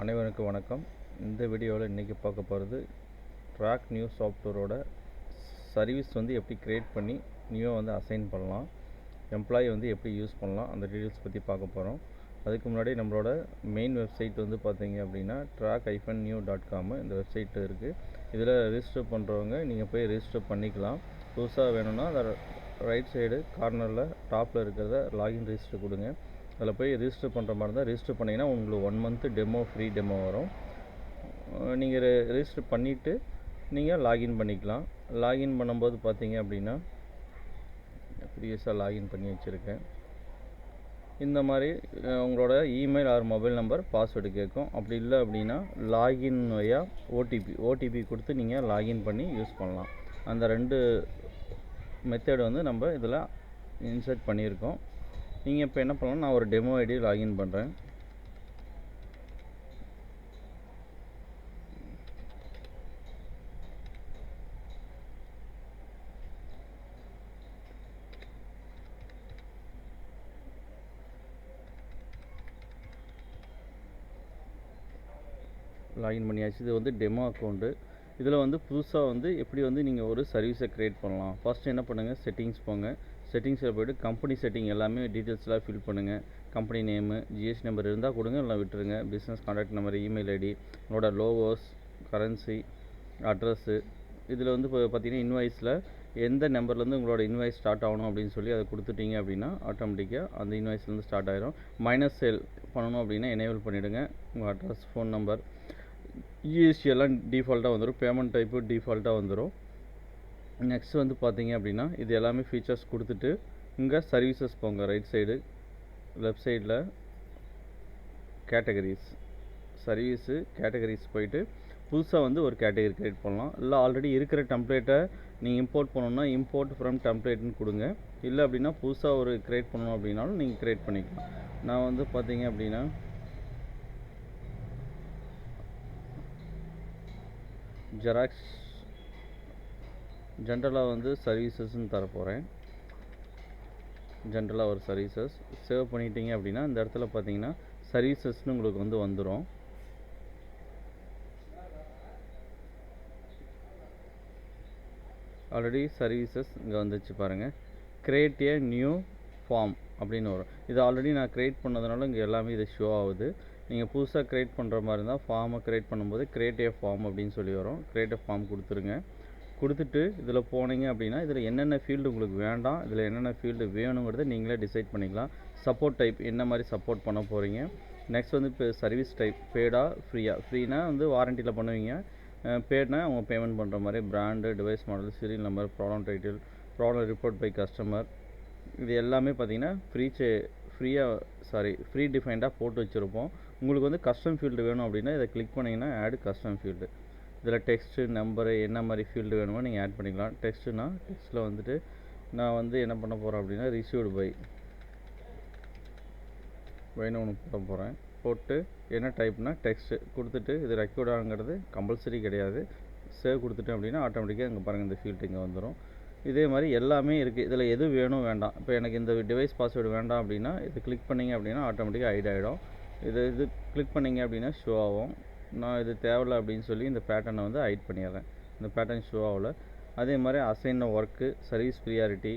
அனைவருக்கும் வணக்கம். இந்த வீடியோவில் இன்றைக்கி பார்க்க போகிறது ட்ராக் நியூ சாஃப்ட்வேரோட சர்வீஸ் வந்து எப்படி க்ரியேட் பண்ணி நியூவாக வந்து அசைன் பண்ணலாம் எம்ப்ளாயி வந்து எப்படி யூஸ் பண்ணலாம் அந்த டீட்டெயில்ஸ் பற்றி பார்க்க போகிறோம் அதுக்கு முன்னாடி நம்மளோட மெயின் வெப்சைட் வந்து பார்த்தீங்க அப்படின்னா ட்ராக் ஐஃபன் நியூ டாட் காமு இந்த வெப்சைட் இருக்குது இதில் ரிஜிஸ்டர் பண்ணுறவங்க நீங்கள் போய் ரிஜிஸ்டர் பண்ணிக்கலாம். புதுசாக வேணும்னா அந்த ரைட் சைடு கார்னரில் டாப்பில் இருக்கிறத லாகின் ரிஜிஸ்டர் கொடுங்க. அதில் போய் ரிஜிஸ்டர் பண்ணுற மாதிரி இருந்தால் ரிஜிஸ்டர் பண்ணிங்கன்னா உங்களுக்கு one month demo free demo வரும். நீங்கள் ரிஜிஸ்டர் பண்ணிவிட்டு நீங்கள் லாகின் பண்ணிக்கலாம். லாகின் பண்ணும்போது பார்த்தீங்க அப்படின்னா ப்ரீவியஸாக லாகின் பண்ணி வச்சுருக்கேன். இந்த மாதிரி உங்களோட email or mobile number password கேட்கும். அப்படி இல்லை அப்படின்னா லாகின் வழியாக ஓடிபி ஓடிபி கொடுத்து நீங்கள் லாகின் பண்ணி யூஸ் பண்ணலாம். அந்த ரெண்டு மெத்தேடு வந்து நம்ம இதில் இன்சர்ட் பண்ணியிருக்கோம். நீங்கள் இப்போ என்ன பண்ணலாம்? நான் ஒரு டெமோ ஐடி லாகின் பண்ணுறேன் லாகின் பண்ணியாச்சு. இது வந்து டெமோ அக்கௌண்ட்டு இதில் வந்து புதுசாக வந்து எப்படி வந்து நீங்கள் ஒரு சர்வீஸை க்ரியேட் பண்ணலாம்? ஃபஸ்ட்டு என்ன பண்ணுங்கள் செட்டிங்ஸ் போங்க. செட்டிங்ஸில் போய்ட்டு கம்பெனி செட்டிங் எல்லாமே டீட்டெயில்ஸ்லாம் ஃபில் பண்ணுங்கள் கம்பெனி நேமு ஜிஎஸ்டி நம்பர் இருந்தால் கொடுங்க இல்லை விட்டுருங்க. Business contact number email ID உங்களோட லோகோஸ் கரன்சி அட்ரஸ்ஸு இதில் வந்து இப்போ பார்த்தீங்கன்னா இன்வாய்ஸில் எந்த நம்பர்லேருந்து உங்களோட இன்வாய்ஸ் ஸ்டார்ட் ஆகணும் அப்படின்னு சொல்லி அதை கொடுத்துட்டீங்க அப்படின்னா ஆட்டோமேட்டிக்காக அந்த இன்வாய்ஸ்லேருந்து ஸ்டார்ட் ஆகிடும் மைனஸ் சேல் பண்ணணும் அப்படின்னா எனேபிள் பண்ணிவிடுங்க உங்கள் அட்ரஸ் ஃபோன் நம்பர் ஜிஎஸ்டி எல்லாம் டிஃபால்ட்டாக வந்துடும் பேமெண்ட் டைப்பு டிஃபால்ட்டாக வந்துடும் நெக்ஸ்ட் வந்து பார்த்தீங்க அப்படின்னா இது எல்லாமே ஃபீச்சர்ஸ் கொடுத்துட்டு இங்கே சர்வீசஸ் போங்க. ரைட் சைடு லெஃப்ட் சைடில் கேட்டகரிஸ் சர்வீஸு கேட்டகரிஸ் போயிட்டு புதுசாக வந்து ஒரு கேட்டகரி க்ரியேட் பண்ணலாம். இல்லை ஆல்ரெடி இருக்கிற டெம்ப்ளேட்டை நீங்கள் இம்போர்ட் பண்ணணும்னா இம்போர்ட் ஃப்ரம் டெம்ப்ளேட்னு கொடுங்க. இல்லை அப்படின்னா புதுசாக ஒரு க்ரியேட் பண்ணணும் அப்படின்னாலும் நீங்கள் க்ரியேட் பண்ணிக்கலாம். நான் வந்து பார்த்தீங்க அப்படின்னா ஜெராக்ஸ் ஜென்ரலாக வந்து சர்வீசஸ்ன்னு தரப்போகிறேன் ஜென்ரலாக ஒரு சர்வீசஸ் சேவ் பண்ணிட்டீங்க அப்படின்னா இந்த இடத்துல பார்த்தீங்கன்னா சர்வீசஸ்னு உங்களுக்கு வந்து வந்துடும் ஆல்ரெடி சர்வீசஸ் இங்கே வந்துச்சு பாருங்கள் கிரியேட் ஏ நியூ ஃபார்ம் அப்படின்னு வரும். இது ஆல்ரெடி நான் க்ரியேட் பண்ணதுனால இங்கே எல்லாமே இது ஷோ ஆகுது. நீங்கள் புதுசாக க்ரியேட் பண்ணுற மாதிரி இருந்தால் ஃபார்மை க்ரியேட் பண்ணும்போது க்ரியேட் ஏ ஃபார்ம் அப்படின்னு சொல்லி வரும். க்ரியேட் ஏ ஃபார்ம் கொடுத்துருங்க. கொடுத்துட்டு இதில் போனீங்க அப்படின்னா இதில் என்னென்ன ஃபீல்டு உங்களுக்கு வேண்டாம் இதில் என்னென்ன ஃபீல்டு வேணுங்கிறத நீங்களே டிசைட் பண்ணிக்கலாம். சப்போர்ட் டைப் என்ன மாதிரி சப்போர்ட் பண்ண போகிறீங்க நெக்ஸ்ட் வந்து இப்போ சர்வீஸ் டைப் பேடா ஃப்ரீயா ஃப்ரீனா வந்து வாரண்டியில் பண்ணுவீங்க. பேட்னா அவங்க பேமெண்ட் பண்ணுற மாதிரி brand device model serial number problem title problem report by customer இது எல்லாமே பார்த்தீங்கன்னா ஃப்ரீ சே ஃப்ரீயாக சாரி ஃப்ரீ டிஃபைன்டாக போட்டு வச்சுருப்போம். உங்களுக்கு வந்து கஸ்டம் ஃபீல்டு வேணும் அப்படின்னா இதை கிளிக் பண்ணிங்கன்னா ஆட் கஸ்டம் ஃபீல்டு இதில் டெக்ஸ்ட்டு நம்பரு என்ன மாதிரி ஃபீல்டு வேணுமோ நீங்கள் ஆட் பண்ணிக்கலாம். டெக்ஸ்ட்டுனா டெக்ஸ்ட்டில் வந்துட்டு நான் வந்து என்ன பண்ண போகிறேன் அப்படின்னா ரிசீவ்டு பை பைன்னு ஒன்று போட போகிறேன் போட்டு என்ன டைப்னா டெக்ஸ்ட்டு கொடுத்துட்டு இது ரெக்கார்டாங்கிறது கம்பல்சரி கிடையாது. சேவ் கொடுத்துட்டேன் அப்படின்னா ஆட்டோமேட்டிக்காக இங்கே பாருங்கள் இந்த ஃபீல்டு இங்கே வந்துடும் இதே மாதிரி எல்லாமே இருக்குது இதில் எது வேணும் வேண்டாம். இப்போ எனக்கு இந்த டிவைஸ் பாஸ்வேர்டு வேண்டாம் அப்படின்னா இது கிளிக் பண்ணிங்க அப்படின்னா ஆட்டோமேட்டிக்காக ஹைட் ஆகிடும் இது இது கிளிக் பண்ணிங்க அப்படின்னா ஷோ ஆகும். நான் இது தேவையில்ல அப்படின்னு சொல்லி இந்த பேட்டர்னை வந்து ஹைட் பண்ணிடுறேன். இந்த பேட்டர்ன் ஷோ ஆகல. அதே மாதிரி assign work service priority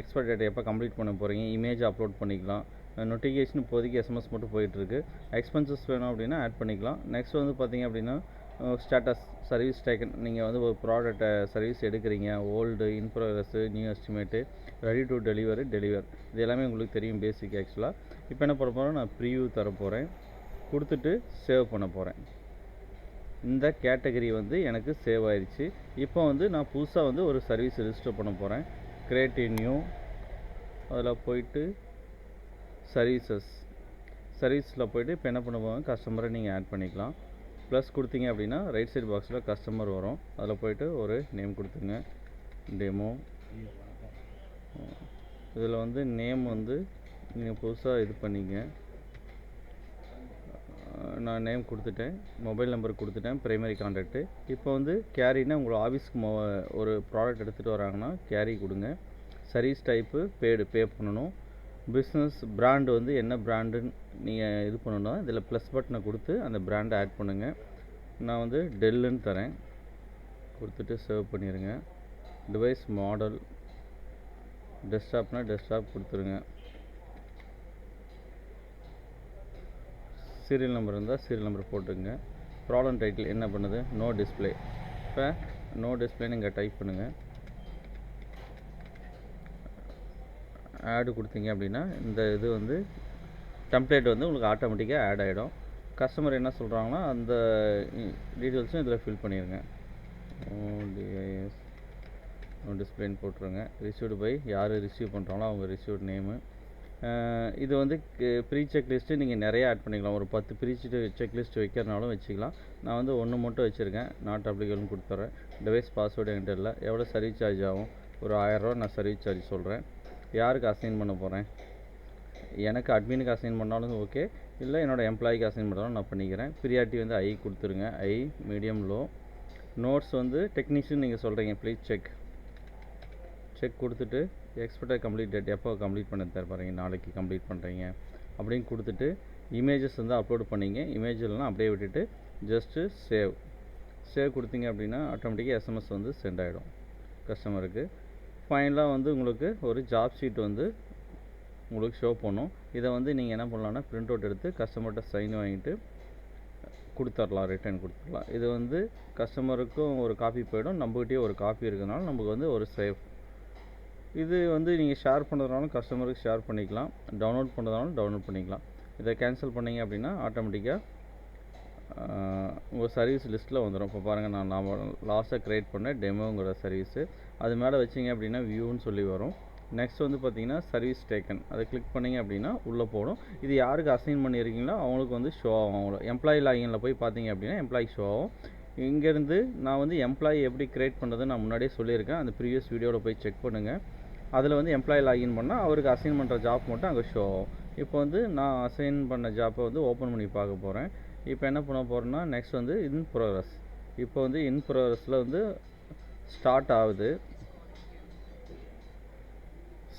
expert date எப்போ கம்ப்ளீட் பண்ண போகிறீங்க இமேஜ் அப்லோட் பண்ணிக்கலாம். நோட்டிஃபிகேஷன் இப்போதைக்கு எஸ்எம்எஸ் மட்டும் போயிட்டுருக்கு எக்ஸ்பென்சஸ் வேணும் அப்படின்னா ஆட் பண்ணிக்கலாம். நெக்ஸ்ட் வந்து பார்த்திங்க அப்படின்னா ஸ்டேட்டஸ் சர்வீஸ் டேக்கன் நீங்கள் வந்து ஒரு ப்ராடக்ட்டை சர்வீஸ் எடுக்கிறீங்க. Old in progress new estimate ready to delivery deliver இது எல்லாமே உங்களுக்கு தெரியும் பேசிக் ஆக்சுவலாக இப்போ என்ன பண்ண போகிறேன் நான் ப்ரீவியூ தர போகிறேன் கொடுத்துட்டு சேவ் பண்ண போகிறேன் இந்த கேட்டகரி வந்து எனக்கு சேவ் ஆயிடுச்சு இப்போ வந்து நான் புதுசாக வந்து ஒரு சர்வீஸ் ரிஜிஸ்டர் பண்ண போகிறேன் கிரியேட் நியூ அதில் போயிட்டு சர்வீசஸ் சர்வீஸில் போயிட்டு இப்போ என்ன பண்ண போவாங்க கஸ்டமரை நீங்கள் ஆட் பண்ணிக்கலாம். ப்ளஸ் கொடுத்தீங்க அப்படின்னா ரைட் சைடு பாக்ஸில் கஸ்டமர் வரும். அதில் போயிட்டு ஒரு நேம் கொடுத்துங்க டெமோ இதில் வந்து நேம் வந்து நீங்கள் புதுசாக இது பண்ணிங்க. நான் நேம் கொடுத்துட்டேன். மொபைல் நம்பர் கொடுத்துட்டேன். ப்ரைமரி கான்டாக்ட்டு இப்போ வந்து கேரின்னா உங்களை ஆஃபீஸ்க்கு மொ ஒரு ப்ராடக்ட் எடுத்துகிட்டு வராங்கன்னா கேரி கொடுங்க. சர்வீஸ் டைப்பு பேடு பே பண்ணணும். பிஸ்னஸ் பிராண்டு வந்து என்ன பிராண்டுன்னு நீங்கள் இது பண்ணணும் இதில் ப்ளஸ் பட்டனை கொடுத்து அந்த பிராண்டை ஆட் பண்ணுங்கள் நான் வந்து டெல்லுன்னு தரேன். கொடுத்துட்டு சேவ் பண்ணிடுங்க டிவைஸ் மாடல் டெஸ்க்டாப்னால் டெஸ்க்டாப் கொடுத்துருங்க. சீரியல் நம்பர் இருந்தால் சீரியல் நம்பர் போட்டுங்க ப்ராப்ளம் டைட்டில் என்ன பண்ணுது? நோ டிஸ்ப்ளே இப்போ நோ டிஸ்பிளேன்னு இங்கே டைப் பண்ணுங்கள் ஆடு கொடுத்தீங்க அப்படின்னா இந்த இது வந்து டெம்ப்ளேட் வந்து உங்களுக்கு ஆட்டோமேட்டிக்காக ஆட் ஆகிடும் கஸ்டமர் என்ன சொல்கிறாங்கன்னா அந்த டீட்டெயில்ஸும் இதில் ஃபில் பண்ணிடுங்க ஓடிஐஎஸ் டிஸ்பிளேன்னு போட்டுருங்க. ரிசீவ்டு பை யார் ரிசீவ் பண்ணுறாங்களோ அவங்க ரிசீவ்டு நேமு இது வந்து ப்ரீ செக் லிஸ்ட்டு நீங்கள் நிறைய ஆட் பண்ணிக்கலாம். ஒரு பத்து ப்ரீ செக் லிஸ்ட் வைக்கிறனாலும் வச்சுக்கலாம். நான் வந்து ஒன்று மட்டும் வச்சுருக்கேன். நாட் அப்ளிகேஷன் கொடுத்துட்றேன் டிவைஸ் பாஸ்வேர்டு என்கிட்ட இல்லை. எவ்வளோ சர்வீஸ் சார்ஜ் ஆகும்? ஒரு ஆயிரரூவா நான் சர்வீஸ் சார்ஜ் சொல்கிறேன் யாருக்கு அசைன் பண்ண போகிறேன் எனக்கு அட்மினுக்கு அசைன் பண்ணாலும் ஓகே இல்லை என்னோடய எம்ப்ளாய்க்கு அசைன் பண்ணாலும் நான் பண்ணிக்கிறேன். ப்ரியாரிட்டி வந்து ஐ கொடுத்துருங்க. ஐ மீடியம் லோ நோட்ஸ் வந்து டெக்னீஷியன் நீங்கள் சொல்கிறீங்க ப்ளீஸ் செக் செக் கொடுத்துட்டு எக்ஸ்பெக்டாக கம்ப்ளீட் டேட் எப்போ கம்ப்ளீட் பண்ண தர பாருங்க நாளைக்கு கம்ப்ளீட் பண்ணுறீங்க அப்படின்னு கொடுத்துட்டு இமேஜஸ் வந்து அப்லோட் பண்ணிங்க. இமேஜ் இல்லைனா அப்படியே விட்டுட்டு ஜஸ்ட்டு சேவ் சேவ் கொடுத்தீங்க அப்படின்னா ஆட்டோமேட்டிக்காக எஸ்எம்எஸ் வந்து சென்ட் ஆகிடும் கஸ்டமருக்கு ஃபைனலாக வந்து உங்களுக்கு ஒரு ஜாப் ஷீட் வந்து உங்களுக்கு ஷோ பண்ணும். இதை வந்து நீங்கள் என்ன பண்ணலாம்னா பிரிண்ட் அவுட் எடுத்து கஸ்டமர்கிட்ட சைன் வாங்கிட்டு கொடுத்துர்லாம் ரிட்டர்ன் கொடுத்துடலாம் இது வந்து கஸ்டமருக்கும் ஒரு காப்பி போயிடும். நம்மகிட்டே ஒரு காப்பி இருக்கிறதுனால நமக்கு வந்து ஒரு சேஃப் இது வந்து நீங்கள் ஷேர் பண்ணுறதுனாலும் கஸ்டமருக்கு ஷேர் பண்ணிக்கலாம். டவுன்லோட் பண்ணுறதுனாலும் டவுன்லோட் பண்ணிக்கலாம். இதை கேன்சல் பண்ணீங்க அப்படின்னா ஆட்டோமேட்டிக்காக உங்கள் சர்வீஸ் லிஸ்ட்டில் வந்துடும் இப்போ பாருங்கள் நான் நான் லாஸ்ட்டாக க்ரியேட் பண்ண டெமோங்கிற சர்வீஸு அது மேலே வச்சிங்க அப்படின்னா வியூன்னு சொல்லி வரும். நெக்ஸ்ட் வந்து பார்த்தீங்கன்னா சர்வீஸ் டேக்கன் அதை கிளிக் பண்ணிங்க அப்படின்னா உள்ளே போடும். இது யாருக்கு அசைன் பண்ணியிருக்கீங்களோ அவங்களுக்கு வந்து ஷோ ஆகும். அவங்கள எம்ப்ளாயி லாகினில் போய் பார்த்தீங்க அப்படின்னா எம்ப்ளாயி ஷோ ஆகும். இங்கேருந்து நான் வந்து எம்ப்ளாயி எப்படி க்ரியேட் பண்ணுறது நான் முன்னாடியே சொல்லியிருக்கேன். அந்த ப்ரீவியஸ் வீடியோவில் போய் செக் பண்ணுங்கள் அதில் வந்து எம்ப்ளாயி லாகின் பண்ணால் அவருக்கு அசைன் பண்ணுற ஜாப் மட்டும் அங்கே ஷோ ஆகும். இப்போ வந்து நான் அசைன் பண்ண ஜாப்பை வந்து ஓப்பன் பண்ணி பார்க்க போகிறேன். இப்போ என்ன பண்ண போகிறேன்னா நெக்ஸ்ட் வந்து இன் ப்ரோக்ரஸ் இப்போ வந்து இன் ப்ரோக்ரஸில் வந்து ஸ்டார்ட் ஆகுது.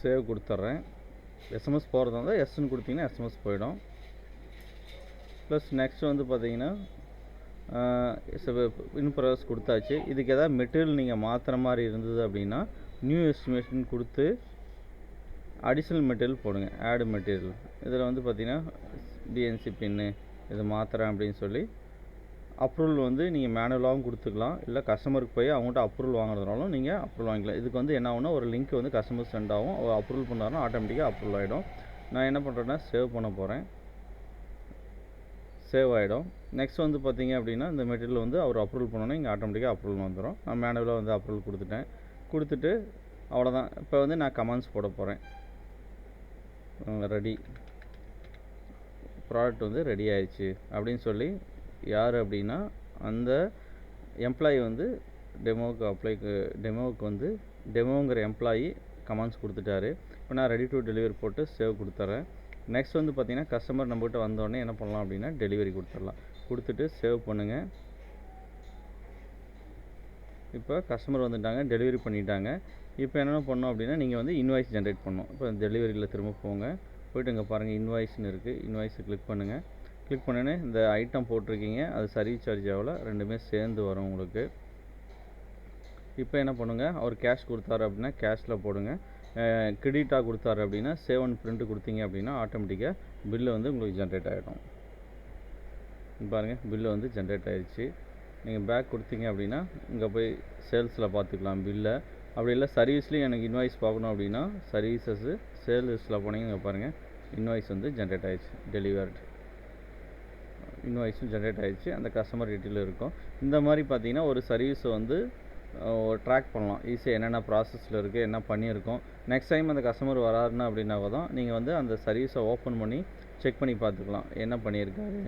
சேவ் கொடுத்துட்றேன். எஸ்எம்எஸ் போகிறதா இருந்தால் எஸ்ன்னு கொடுத்தீங்கன்னா எஸ்எம்எஸ் போயிடும். ப்ளஸ் நெக்ஸ்ட் வந்து பார்த்தீங்கன்னா இன் ப்ரோக்ரஸ் கொடுத்தாச்சு. இதுக்கு எதாவது மெட்டீரியல் நீங்கள் மாற்றுற மாதிரி இருந்தது அப்படின்னா நியூ எஸ்டிமேஷன் கொடுத்து அடிஷ்னல் மெட்டீரியல் போடுங்க. ஆடு மெட்டீரியல் இதில் வந்து பார்த்திங்கன்னா பிஎன்சி பின்னு இதை மாற்றுறேன் அப்படின்னு சொல்லி அப்ரூவல் வந்து நீங்கள் மேனுவலாகவும் கொடுத்துக்கலாம். இல்லை கஸ்டமருக்கு போய் அவங்கள்ட்ட அப்ரூவல் வாங்குறதுனாலும் நீங்கள் அப்ரூவல் வாங்கிக்கலாம். இதுக்கு வந்து என்ன ஆகுனா ஒரு லிங்க் வந்து கஸ்டமர் சென்ட் ஆகும். அவர் அப்ரூவல் பண்ணாருன்னா ஆட்டோமேட்டிக்காக அப்ரூவல் ஆகிடும் நான் என்ன பண்ணுறேன்னா சேவ் பண்ண போகிறேன் சேவ் ஆகிடும் நெக்ஸ்ட் வந்து பார்த்தீங்க அப்படின்னா இந்த மெட்டீரியல் வந்து அவர் அப்ரூவல் பண்ணோன்னா இங்கே ஆட்டோமேட்டிக்காக அப்ரூவல் வந்துடும் நான் மேனுவலாக வந்து அப்ரூவல் கொடுத்துட்டேன். கொடுத்துட்டு அவ்வளோதான் இப்போ வந்து நான் கமெண்ட்ஸ் போட போகிறேன் ரெடி ப்ராடக்ட் வந்து ரெடி ஆயிடுச்சு அப்படின்னு சொல்லி யார் அப்படின்னா அந்த எம்ப்ளாயி வந்து டெமோவுக்கு அப்ளைக்கு டெமோவுக்கு வந்து டெமோங்கிற எம்ப்ளாயி கமெண்ட்ஸ் கொடுத்துட்டாரு. இப்போ நான் ரெடி டு டெலிவரி போட்டு சேவ் கொடுத்துட்றேன் நெக்ஸ்ட் வந்து பார்த்திங்கன்னா கஸ்டமர் நம்மகிட்ட வந்தோடனே என்ன பண்ணலாம் அப்படின்னா டெலிவரி கொடுத்துடலாம். கொடுத்துட்டு சேவ் பண்ணுங்கள் இப்போ கஸ்டமர் வந்துட்டாங்க டெலிவரி பண்ணிட்டாங்க. இப்போ என்னென்ன பண்ணோம் அப்படின்னா நீங்கள் வந்து இன்வாய்ஸ் ஜென்ரேட் பண்ணணும். இப்போ டெலிவரியில் திரும்ப போங்க. போய்ட்டு இங்கே பாருங்கள் இன்வாய்ஸ்னு இருக்குது இன்வாய்ஸை கிளிக் பண்ணுங்கள் கிளிக் பண்ணினே இந்த ஐட்டம் போட்டிருக்கீங்க. அது சர்வீஸ் சார்ஜ் எவ்வளோ? ரெண்டுமே சேர்ந்து வரும் உங்களுக்கு. இப்போ என்ன பண்ணுங்கள் அவர் கேஷ் கொடுத்தாரு அப்படின்னா கேஷில் போடுங்க. கிரெடிட்டாக கொடுத்தாரு அப்படின்னா சேவ் அண்ட் பிரிண்ட்டு கொடுத்தீங்க அப்படின்னா ஆட்டோமேட்டிக்காக பில்லு வந்து உங்களுக்கு ஜென்ரேட் ஆகிடும் பாருங்கள் பில்லு வந்து ஜென்ரேட் ஆகிடுச்சு நீங்கள் பேக் கொடுத்தீங்க அப்படின்னா இங்கே போய் சேல்ஸில் பார்த்துக்கலாம் பில்லை அப்படி இல்லை சர்வீஸ்லேயும் எனக்கு இன்வாய்ஸ் பார்க்கணும் அப்படின்னா சர்வீசஸ்ஸு சேல்ஸில் போனீங்க இங்கே பாருங்கள் இன்வாய்ஸ் வந்து ஜென்ரேட் ஆயிடுச்சு டெலிவர்டு இன்வாய்ஸும் ஜென்ரேட் ஆகிடுச்சு அந்த கஸ்டமர் டீட்டெயில் இருக்கும். இந்த மாதிரி பார்த்தீங்கன்னா ஒரு சர்வீஸை வந்து ட்ராக் பண்ணலாம். ஈஸியாக என்னென்ன ப்ராசஸில் இருக்குது என்ன பண்ணியிருக்கோம். நெக்ஸ்ட் டைம் அந்த கஸ்டமர் வராருன்னா அப்படின்னாவோ தான் நீங்கள் வந்து அந்த சர்வீஸை ஓப்பன் பண்ணி செக் பண்ணி பார்த்துக்கலாம். என்ன பண்ணியிருக்காரு?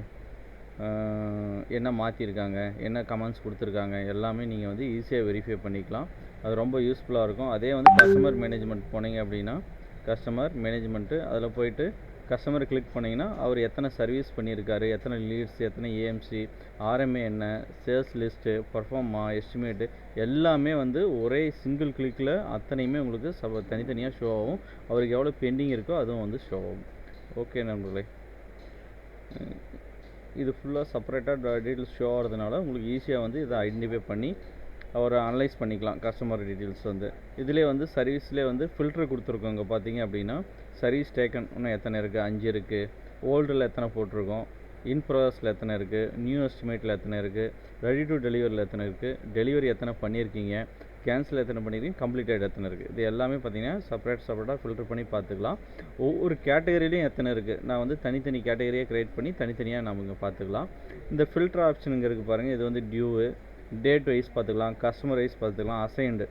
என்ன மாற்றிருக்காங்க என்ன கமெண்ட்ஸ் கொடுத்துருக்காங்க? எல்லாமே நீங்கள் வந்து ஈஸியாக வெரிஃபை பண்ணிக்கலாம். அது ரொம்ப யூஸ்ஃபுல்லாக இருக்கும். அதே வந்து கஸ்டமர் மேனேஜ்மெண்ட் போனீங்க அப்படின்னா கஸ்டமர் மேனேஜ்மெண்ட்டு அதில் போயிட்டு கஸ்டமர் கிளிக் பண்ணிங்கன்னா அவர் எத்தனை சர்வீஸ் பண்ணியிருக்காரு எத்தனை லீட்ஸ் எத்தனை ஏஎம்சி ஆர்எம்ஏ என்ன சேல்ஸ் லிஸ்ட்டு பர்ஃபார்மா எஸ்டிமேட்டு எல்லாமே வந்து ஒரே சிங்கிள் கிளிக்கில் அத்தனையுமே உங்களுக்கு சப தனித்தனியாக ஷோ ஆகும். அவருக்கு எவ்வளோ பெண்டிங் இருக்கோ அதுவும் வந்து ஷோ ஆகும். ஓகே நண்பர்களே. இது ஃபுல்லாக செப்பரேட்டாக டீட்டெயில்ஸ் ஷோ ஆகிறதுனால உங்களுக்கு ஈஸியாக வந்து இதை ஐடென்டிஃபை பண்ணி அவரை அனலைஸ் பண்ணிக்கலாம் கஸ்டமர் டீட்டெயில்ஸ் வந்து. இதிலே வந்து சர்வீஸ்லேயே வந்து ஃபில்டர் கொடுத்துருக்கோங்க பார்த்தீங்க அப்படின்னா. சர்வீஸ் டேக்கன் இன்னும் எத்தனை இருக்குது அஞ்சு இருக்குது ஓல்டில் எத்தனை போட்டிருக்கோம்? இன் ப்ராசஸில் எத்தனை இருக்குது நியூ எஸ்டிமேட்டில் எத்தனை இருக்குது ரெடி டு டெலிவரியில் எத்தனை இருக்குது டெலிவரி எத்தனை பண்ணியிருக்கீங்க? கேன்சல் எத்தனை பண்ணியிருக்கீங்க? கம்ப்ளீட்டட் எத்தனை இருக்குது இது எல்லாமே பார்த்தீங்கன்னா செப்பரேட் செப்பரேட்டாக ஃபில்டர் பண்ணி பார்த்துக்கலாம் ஒவ்வொரு கேட்டகரியிலையும் எத்தனை இருக்குது நான் வந்து தனித்தனி கேட்டகரியாக க்ரியேட் பண்ணி தனித்தனியாக நம்ம இங்கே பார்த்துக்கலாம் இந்த ஃபில்டர் ஆப்ஷனுங்க இருக்குது பாருங்கள் இது வந்து டியூவு டேட் வைஸ் பார்த்துக்கலாம் கஸ்டமர் வைஸ் பார்த்துக்கலாம் அசைன்டு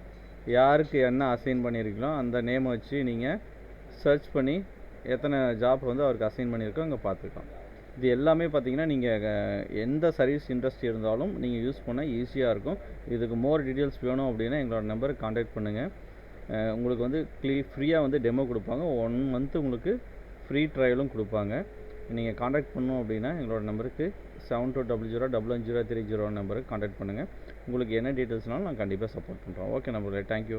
யாருக்கு என்ன அசைன் பண்ணியிருக்கீங்களோ அந்த நேமை வச்சு நீங்கள் சர்ச் பண்ணி எத்தனை ஜாப் வந்து அவருக்கு அசைன் பண்ணியிருக்கோ அங்கே பார்த்துக்கலாம். இது எல்லாமே பார்த்தீங்கன்னா நீங்கள் எந்த சர்வீஸ் இன்ட்ரெஸ்ட் இருந்தாலும் நீங்கள் யூஸ் பண்ண ஈஸியாக இருக்கும். இதுக்கு மோர் டீட்டெயில்ஸ் வேணும் அப்படின்னா எங்களோட நம்பருக்கு காண்டாக்ட் பண்ணுங்கள் உங்களுக்கு வந்து க்ளீ ஃப்ரீயாக வந்து டெமோ கொடுப்பாங்க. ஒன் மந்த் உங்களுக்கு ஃப்ரீ ட்ரையலும் கொடுப்பாங்க. நீங்கள் காண்டாக்ட் பண்ணோம் அப்படின்னா எங்களோட நம்பருக்கு seven two double zero double one zero three zero நம்பருக்கு காண்டாக்ட் பண்ணுங்கள் உங்களுக்கு என்ன டீட்டெயில்ஸ்னாலும் நான் கண்டிப்பாக சப்போர்ட் பண்ணுறோம் ஓகே நம்பர்களே தேங்க்யூ